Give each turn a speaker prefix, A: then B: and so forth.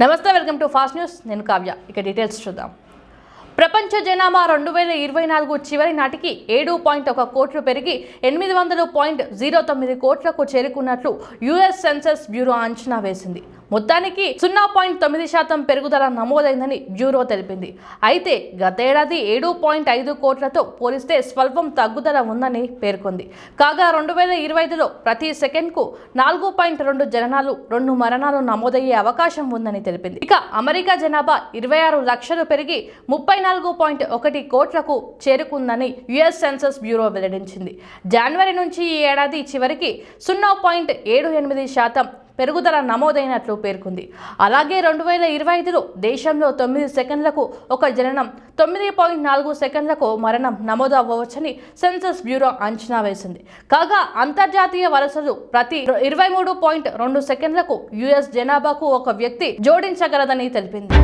A: నమస్తే welcome to fast news. నేను కావ్య. ఇక డీటెయిల్స్ చూద్దాం. ప్రపంచ జనాభా రెండు వేల ఇరవై నాలుగు చివరి నాటికి ఏడు పాయింట్ ఒక కోట్లు పెరిగి ఎనిమిది వందలు పాయింట్ జీరో తొమ్మిది కోట్లకు చేరుకున్నట్లు యుఎస్ సెన్సెస్ బ్యూరో అంచనా వేసింది. మొత్తానికి సున్నా పాయింట్ తొమ్మిది శాతం పెరుగుదల నమోదైందని బ్యూరో తెలిపింది. అయితే గతేడాది ఏడు పాయింట్ ఐదు కోట్లతో పోలిస్తే స్వల్పం తగ్గుదల ఉందని పేర్కొంది. కాగా రెండు వేల ఇరవై ఐదులో ప్రతి సెకండ్కు నాలుగు పాయింట్ రెండు జననాలు రెండు మరణాలు నమోదయ్యే అవకాశం ఉందని తెలిపింది. ఇక అమెరికా జనాభా ఇరవై ఆరు లక్షలు పెరిగి ముప్పై నాలుగు పాయింట్ ఒకటి కోట్లకు చేరుకుందని యుఎస్ సెన్సస్ బ్యూరో వెల్లడించింది. జనవరి నుంచి ఈ ఏడాది చివరికి సున్నా పాయింట్ ఏడు ఎనిమిది శాతం పెరుగుదల నమోదైనట్లు పేర్కొంది. అలాగే రెండు వేల ఇరవై ఐదులో దేశంలో తొమ్మిది సెకండ్లకు ఒక జననం తొమ్మిది పాయింట్ నాలుగు సెకండ్లకు మరణం నమోదు అవ్వవచ్చని సెన్సస్ బ్యూరో అంచనా వేసింది. కాగా అంతర్జాతీయ వలసలు ప్రతి ఇరవై మూడు పాయింట్ రెండు సెకండ్లకు యుఎస్ జనాభాకు ఒక వ్యక్తి జోడించగలదని తెలిపింది.